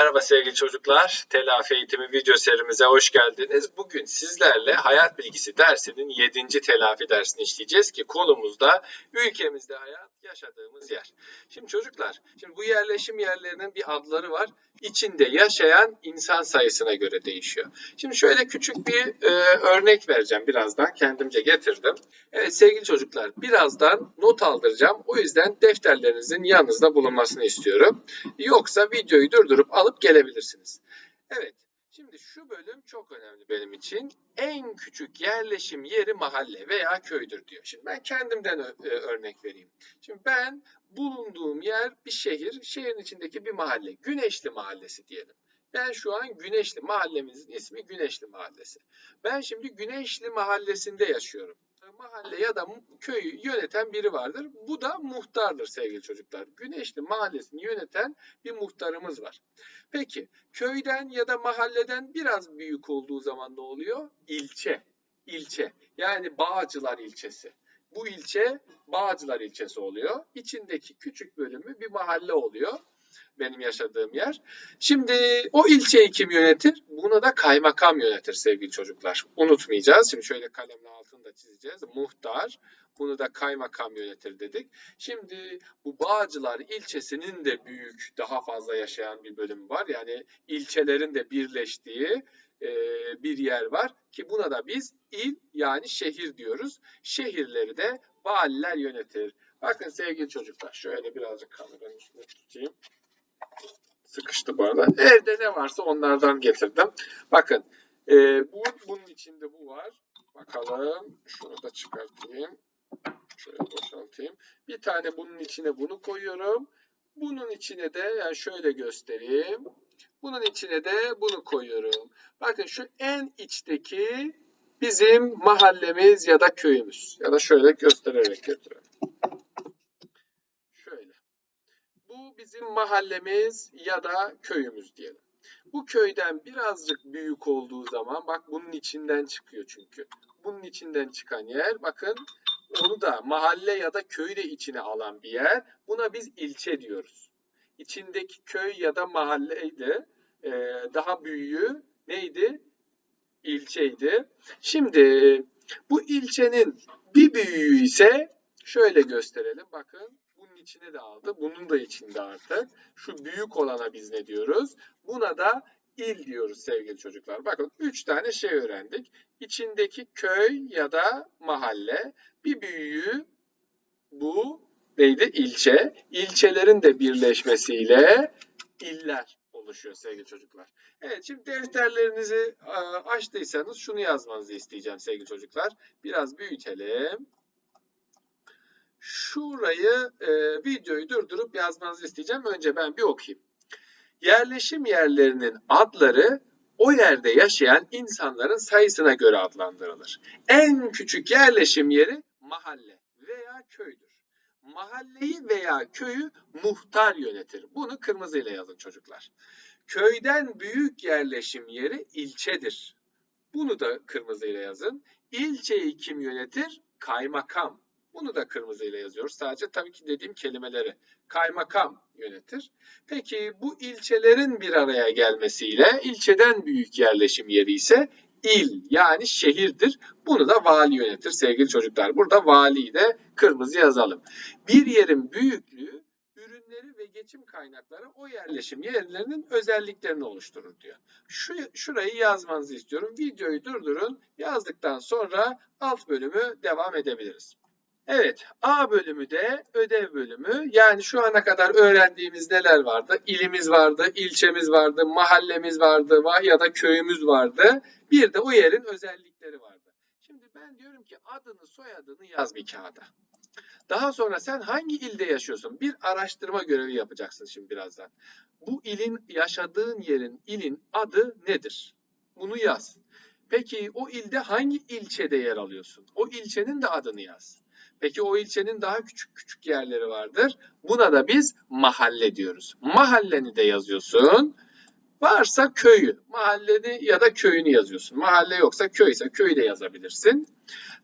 Merhaba sevgili çocuklar. Telafi eğitimi video serimize hoş geldiniz. Bugün sizlerle hayat bilgisi dersinin 7. telafi dersini işleyeceğiz ki konumuzda ülkemizde hayat yaşadığımız yer. Şimdi çocuklar, şimdi bu yerleşim yerlerinin bir adları var. İçinde yaşayan insan sayısına göre değişiyor. Şimdi şöyle küçük bir e, örnek vereceğim birazdan. Kendimce getirdim. Evet sevgili çocuklar, birazdan not aldıracağım. O yüzden defterlerinizin yanınızda bulunmasını istiyorum. Yoksa videoyu durdurup alıp gelebilirsiniz. Evet. Şimdi şu bölüm çok önemli benim için. En küçük yerleşim yeri mahalle veya köydür diyor. Şimdi ben kendimden e, örnek vereyim. Şimdi ben bulunduğum yer bir şehir, şehrin içindeki bir mahalle. Güneşli Mahallesi diyelim. Ben şu an Güneşli mahallemizin ismi Güneşli Mahallesi. Ben şimdi Güneşli Mahallesi'nde yaşıyorum. Mahalle ya da köyü yöneten biri vardır. Bu da muhtardır sevgili çocuklar. Güneşli Mahallesi'ni yöneten bir muhtarımız var. Peki köyden ya da mahalleden biraz büyük olduğu zaman ne oluyor? İlçe. İlçe. Yani Bağcılar ilçesi. Bu ilçe Bağcılar ilçesi oluyor. İçindeki küçük bölümü bir mahalle oluyor. Benim yaşadığım yer. Şimdi o ilçeyi kim yönetir? Bunu da kaymakam yönetir sevgili çocuklar. Unutmayacağız. Şimdi şöyle kalemle altını da çizeceğiz. Muhtar. Bunu da kaymakam yönetir dedik. Şimdi bu Bağcılar ilçesinin de büyük, daha fazla yaşayan bir bölümü var. Yani ilçelerin de birleştiği e, bir yer var ki buna da biz il yani şehir diyoruz. Şehirleri de valiler yönetir. Bakın sevgili çocuklar şöyle birazcık kameranın üstüne tutayım. Sıkıştı bu arada. Evde ne varsa onlardan getirdim. Bakın e, bu, bunun içinde bu var. Bakalım şunu da çıkartayım. Şöyle boşaltayım. Bir tane bunun içine bunu koyuyorum. Bunun içine de yani şöyle göstereyim. Bunun içine de bunu koyuyorum. Bakın şu en içteki bizim mahallemiz ya da köyümüz. Ya da şöyle göstererek götürelim. Şöyle. Bu bizim mahallemiz ya da köyümüz diyelim. Bu köyden birazcık büyük olduğu zaman bak bunun içinden çıkıyor çünkü. Bunun içinden çıkan yer bakın onu da mahalle ya da köyü de içine alan bir yer. Buna biz ilçe diyoruz. İçindeki köy ya da mahalleydi. Ee, daha büyüğü neydi? İlçeydi. Şimdi bu ilçenin bir büyüğü ise şöyle gösterelim. Bakın içine de aldı. Bunun da içinde artık. Şu büyük olana biz ne diyoruz? Buna da il diyoruz sevgili çocuklar. Bakın üç tane şey öğrendik. İçindeki köy ya da mahalle. Bir büyüğü bu neydi? İlçe. İlçelerin de birleşmesiyle iller oluşuyor sevgili çocuklar. Evet şimdi defterlerinizi e, açtıysanız şunu yazmanızı isteyeceğim sevgili çocuklar. Biraz büyütelim. Şurayı e, videoyu durdurup yazmanızı isteyeceğim. Önce ben bir okuyayım. Yerleşim yerlerinin adları o yerde yaşayan insanların sayısına göre adlandırılır. En küçük yerleşim yeri mahalle veya köydür. Mahalleyi veya köyü muhtar yönetir. Bunu kırmızıyla yazın çocuklar. Köyden büyük yerleşim yeri ilçedir. Bunu da kırmızıyla yazın. İlçeyi kim yönetir? Kaymakam. Bunu da kırmızıyla yazıyoruz. Sadece tabii ki dediğim kelimeleri kaymakam yönetir. Peki bu ilçelerin bir araya gelmesiyle ilçeden büyük yerleşim yeri ise il yani şehirdir. Bunu da vali yönetir sevgili çocuklar. Burada valiyi de kırmızı yazalım. Bir yerin büyüklüğü ürünleri ve geçim kaynakları o yerleşim yerlerinin özelliklerini oluşturur diyor. Şu, şurayı yazmanızı istiyorum. Videoyu durdurun. Yazdıktan sonra alt bölümü devam edebiliriz. Evet, A bölümü de ödev bölümü. Yani şu ana kadar öğrendiğimiz neler vardı? İlimiz vardı, ilçemiz vardı, mahallemiz vardı ya da köyümüz vardı. Bir de o yerin özellikleri vardı. Şimdi ben diyorum ki adını, soyadını yaz bir kağıda. Daha sonra sen hangi ilde yaşıyorsun? Bir araştırma görevi yapacaksın şimdi birazdan. Bu ilin, yaşadığın yerin, ilin adı nedir? Bunu yaz. Peki o ilde hangi ilçede yer alıyorsun? O ilçenin de adını yaz. Peki o ilçenin daha küçük küçük yerleri vardır. Buna da biz mahalle diyoruz. Mahalleni de yazıyorsun. Varsa köyü, mahalleni ya da köyünü yazıyorsun. Mahalle yoksa köy ise köyü de yazabilirsin.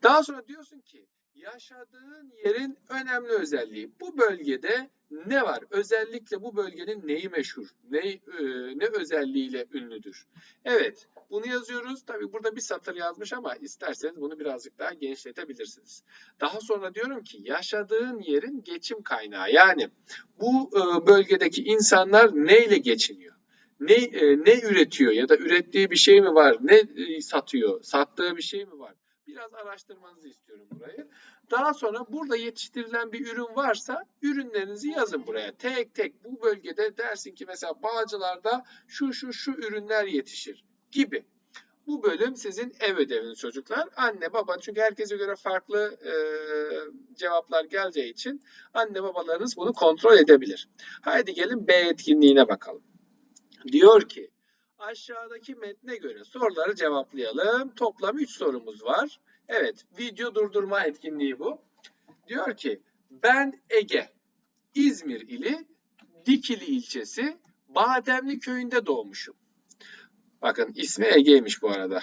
Daha sonra diyorsun ki yaşadığın yerin önemli özelliği. Bu bölgede ne var? Özellikle bu bölgenin neyi meşhur? Ne, e, ne özelliğiyle ünlüdür? Evet, bunu yazıyoruz. Tabii burada bir satır yazmış ama isterseniz bunu birazcık daha genişletebilirsiniz. Daha sonra diyorum ki yaşadığın yerin geçim kaynağı. Yani bu e, bölgedeki insanlar neyle geçiniyor? Ne e, ne üretiyor ya da ürettiği bir şey mi var? Ne e, satıyor? Sattığı bir şey mi var? Biraz araştırmanızı istiyorum burayı. Daha sonra burada yetiştirilen bir ürün varsa ürünlerinizi yazın buraya. Tek tek bu bölgede dersin ki mesela Bağcılar'da şu şu şu ürünler yetişir gibi. Bu bölüm sizin ev ödeviniz çocuklar. Anne baba çünkü herkese göre farklı e, cevaplar geleceği için anne babalarınız bunu kontrol edebilir. Haydi gelin B etkinliğine bakalım. Diyor ki aşağıdaki metne göre soruları cevaplayalım. Toplam 3 sorumuz var. Evet, video durdurma etkinliği bu. Diyor ki, ben Ege, İzmir ili Dikili ilçesi Bademli köyünde doğmuşum. Bakın ismi Ege'ymiş bu arada.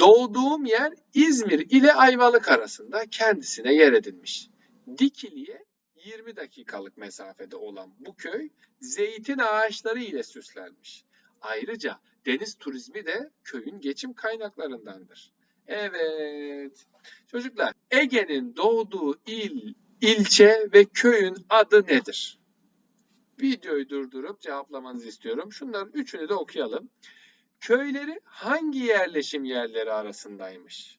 Doğduğum yer İzmir ile Ayvalık arasında kendisine yer edinmiş. Dikili'ye 20 dakikalık mesafede olan bu köy zeytin ağaçları ile süslenmiş. Ayrıca deniz turizmi de köyün geçim kaynaklarındandır. Evet. Çocuklar, Ege'nin doğduğu il, ilçe ve köyün adı nedir? Videoyu durdurup cevaplamanızı istiyorum. Şunların üçünü de okuyalım. Köyleri hangi yerleşim yerleri arasındaymış?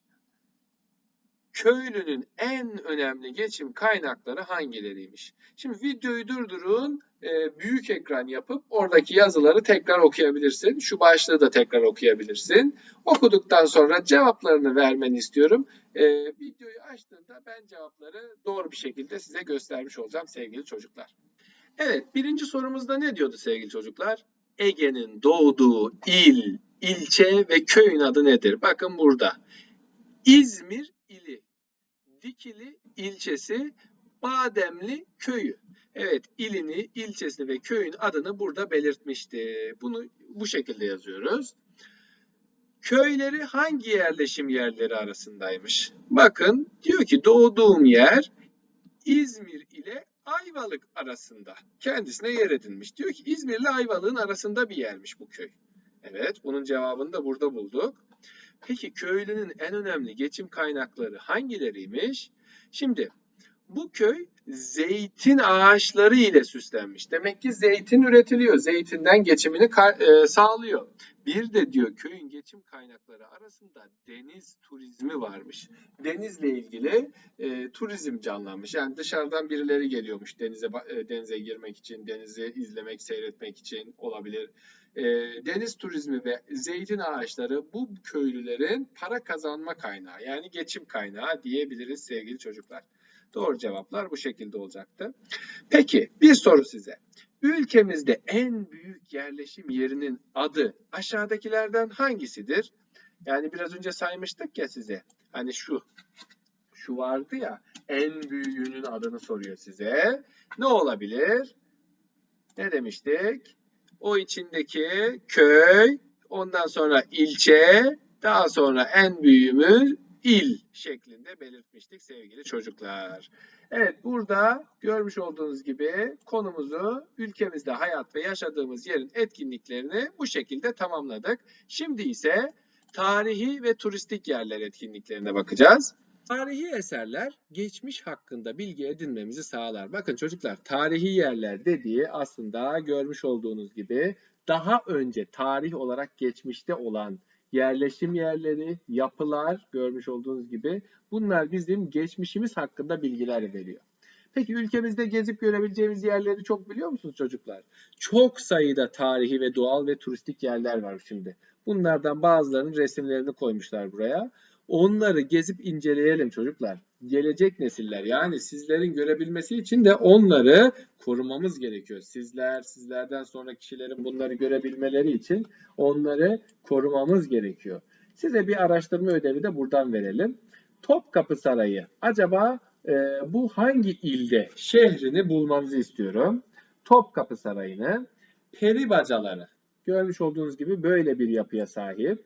Köylünün en önemli geçim kaynakları hangileriymiş? Şimdi videoyu durdurun, e, büyük ekran yapıp oradaki yazıları tekrar okuyabilirsin. Şu başlığı da tekrar okuyabilirsin. Okuduktan sonra cevaplarını vermeni istiyorum. E, videoyu açtığında ben cevapları doğru bir şekilde size göstermiş olacağım sevgili çocuklar. Evet, birinci sorumuzda ne diyordu sevgili çocuklar? Ege'nin doğduğu il, ilçe ve köyün adı nedir? Bakın burada. İzmir ili, Dikili ilçesi, Bademli köyü. Evet, ilini, ilçesini ve köyün adını burada belirtmişti. Bunu bu şekilde yazıyoruz. Köyleri hangi yerleşim yerleri arasındaymış? Bakın diyor ki doğduğum yer İzmir ile Ayvalık arasında. Kendisine yer edinmiş. Diyor ki İzmir ile Ayvalık'ın arasında bir yermiş bu köy. Evet, bunun cevabını da burada bulduk. Peki köylünün en önemli geçim kaynakları hangileriymiş? Şimdi bu köy zeytin ağaçları ile süslenmiş. Demek ki zeytin üretiliyor. Zeytinden geçimini e, sağlıyor. Bir de diyor köyün geçim kaynakları arasında deniz turizmi varmış. Denizle ilgili e, turizm canlanmış. Yani dışarıdan birileri geliyormuş denize e, denize girmek için, denizi izlemek, seyretmek için olabilir. E, deniz turizmi ve zeytin ağaçları bu köylülerin para kazanma kaynağı yani geçim kaynağı diyebiliriz sevgili çocuklar. Doğru cevaplar bu şekilde olacaktı. Peki bir soru size. Ülkemizde en büyük yerleşim yerinin adı aşağıdakilerden hangisidir? Yani biraz önce saymıştık ya size. Hani şu şu vardı ya en büyüğünün adını soruyor size. Ne olabilir? Ne demiştik? O içindeki köy, ondan sonra ilçe, daha sonra en büyüğümüz il şeklinde belirtmiştik sevgili çocuklar. Evet burada görmüş olduğunuz gibi konumuzu ülkemizde hayat ve yaşadığımız yerin etkinliklerini bu şekilde tamamladık. Şimdi ise tarihi ve turistik yerler etkinliklerine bakacağız. Tarihi eserler geçmiş hakkında bilgi edinmemizi sağlar. Bakın çocuklar tarihi yerler dediği aslında görmüş olduğunuz gibi daha önce tarih olarak geçmişte olan yerleşim yerleri, yapılar görmüş olduğunuz gibi bunlar bizim geçmişimiz hakkında bilgiler veriyor. Peki ülkemizde gezip görebileceğimiz yerleri çok biliyor musunuz çocuklar? Çok sayıda tarihi ve doğal ve turistik yerler var şimdi. Bunlardan bazılarının resimlerini koymuşlar buraya. Onları gezip inceleyelim çocuklar. Gelecek nesiller yani sizlerin görebilmesi için de onları korumamız gerekiyor. Sizler, sizlerden sonra kişilerin bunları görebilmeleri için onları korumamız gerekiyor. Size bir araştırma ödevi de buradan verelim. Topkapı Sarayı. Acaba e, bu hangi ilde şehrini bulmanızı istiyorum. Topkapı Sarayı'nı, peri bacaları. Görmüş olduğunuz gibi böyle bir yapıya sahip.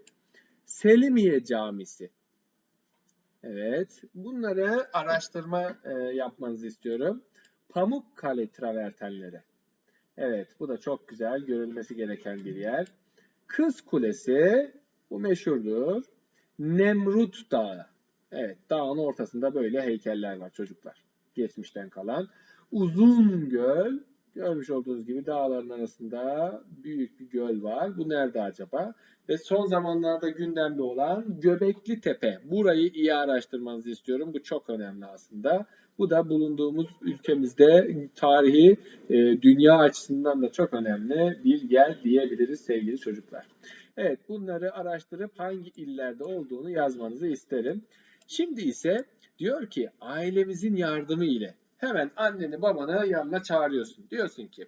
Selimiye Camisi. Evet. Bunları araştırma e, yapmanızı istiyorum. Pamukkale travertenleri. Evet. Bu da çok güzel. Görülmesi gereken bir yer. Kız Kulesi. Bu meşhurdur. Nemrut Dağı. Evet. Dağın ortasında böyle heykeller var çocuklar. Geçmişten kalan. Uzun Göl. Görmüş olduğunuz gibi dağların arasında büyük bir göl var. Bu nerede acaba? Ve son zamanlarda gündemde olan Göbekli Tepe. Burayı iyi araştırmanızı istiyorum. Bu çok önemli aslında. Bu da bulunduğumuz ülkemizde tarihi e, dünya açısından da çok önemli bir yer diyebiliriz sevgili çocuklar. Evet bunları araştırıp hangi illerde olduğunu yazmanızı isterim. Şimdi ise diyor ki ailemizin yardımı ile hemen anneni babanı yanına çağırıyorsun. Diyorsun ki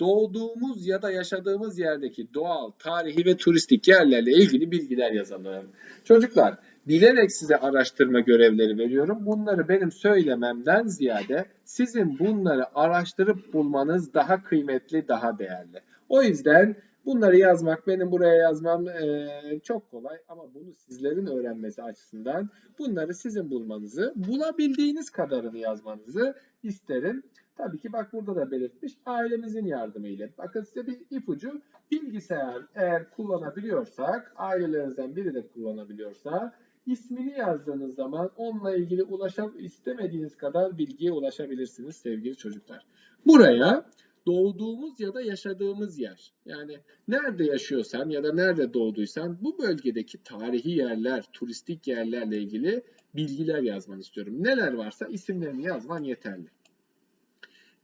doğduğumuz ya da yaşadığımız yerdeki doğal, tarihi ve turistik yerlerle ilgili bilgiler yazalım. Çocuklar, bilerek size araştırma görevleri veriyorum. Bunları benim söylememden ziyade sizin bunları araştırıp bulmanız daha kıymetli, daha değerli. O yüzden bunları yazmak, benim buraya yazmam eee, çok kolay ama bunu sizlerin öğrenmesi açısından bunları sizin bulmanızı, bulabildiğiniz kadarını yazmanızı isterim. Tabii ki bak burada da belirtmiş ailemizin yardımıyla. Bakın size bir ipucu bilgisayar eğer kullanabiliyorsak ailelerinizden biri de kullanabiliyorsa ismini yazdığınız zaman onunla ilgili ulaşam istemediğiniz kadar bilgiye ulaşabilirsiniz sevgili çocuklar. Buraya doğduğumuz ya da yaşadığımız yer yani nerede yaşıyorsan ya da nerede doğduysan bu bölgedeki tarihi yerler, turistik yerlerle ilgili bilgiler yazmanı istiyorum. Neler varsa isimlerini yazman yeterli.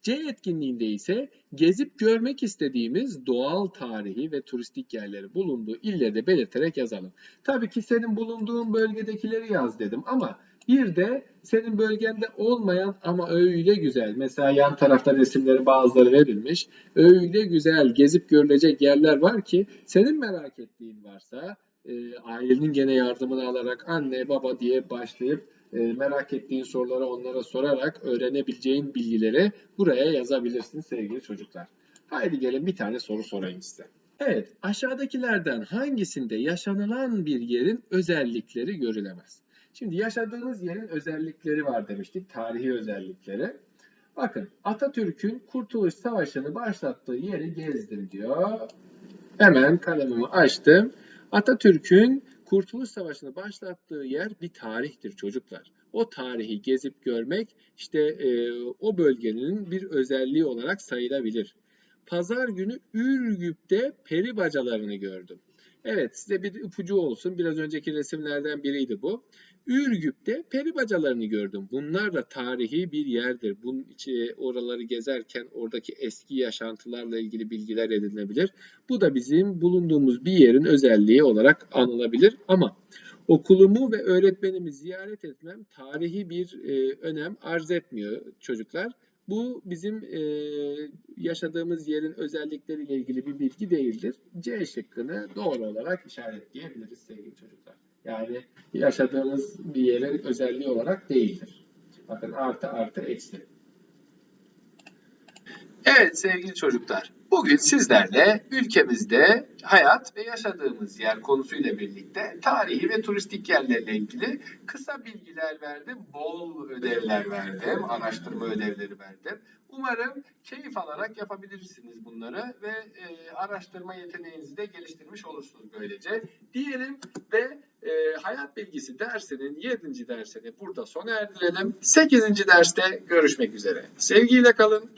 C etkinliğinde ise gezip görmek istediğimiz doğal tarihi ve turistik yerleri bulunduğu illeri de belirterek yazalım. Tabii ki senin bulunduğun bölgedekileri yaz dedim ama bir de senin bölgende olmayan ama öyle güzel. Mesela yan tarafta resimleri bazıları verilmiş. Öyle güzel gezip görülecek yerler var ki senin merak ettiğin varsa e, ailenin gene yardımını alarak anne baba diye başlayıp e, merak ettiğin soruları onlara sorarak öğrenebileceğin bilgileri buraya yazabilirsin sevgili çocuklar. Haydi gelin bir tane soru sorayım size. Evet, aşağıdakilerden hangisinde yaşanılan bir yerin özellikleri görülemez? Şimdi yaşadığınız yerin özellikleri var demiştik, tarihi özellikleri. Bakın Atatürk'ün Kurtuluş Savaşı'nı başlattığı yeri gezdim diyor. Hemen kalemimi açtım. Atatürk'ün Kurtuluş Savaşı'nı başlattığı yer bir tarihtir çocuklar. O tarihi gezip görmek işte e, o bölgenin bir özelliği olarak sayılabilir. Pazar günü Ürgüp'te peri bacalarını gördüm. Evet size bir ipucu olsun. Biraz önceki resimlerden biriydi bu. Ürgüp'te peri bacalarını gördüm. Bunlar da tarihi bir yerdir. Bunun içi oraları gezerken oradaki eski yaşantılarla ilgili bilgiler edinebilir. Bu da bizim bulunduğumuz bir yerin özelliği olarak anılabilir. Ama okulumu ve öğretmenimi ziyaret etmem tarihi bir e, önem arz etmiyor çocuklar. Bu bizim e, yaşadığımız yerin özellikleriyle ilgili bir bilgi değildir. C şıkkını doğru olarak işaretleyebiliriz sevgili çocuklar. Yani yaşadığımız bir yerin özelliği olarak değildir. Bakın artı artı eksi. Evet sevgili çocuklar, bugün sizlerle ülkemizde hayat ve yaşadığımız yer konusuyla birlikte tarihi ve turistik yerlerle ilgili kısa bilgiler verdim, bol ödevler verdim, araştırma ödevleri verdim. Umarım keyif alarak yapabilirsiniz bunları ve e, araştırma yeteneğinizi de geliştirmiş olursunuz böylece. Diyelim ve e, hayat bilgisi dersinin 7. dersini burada sona erdirelim. 8. derste görüşmek üzere. Sevgiyle kalın.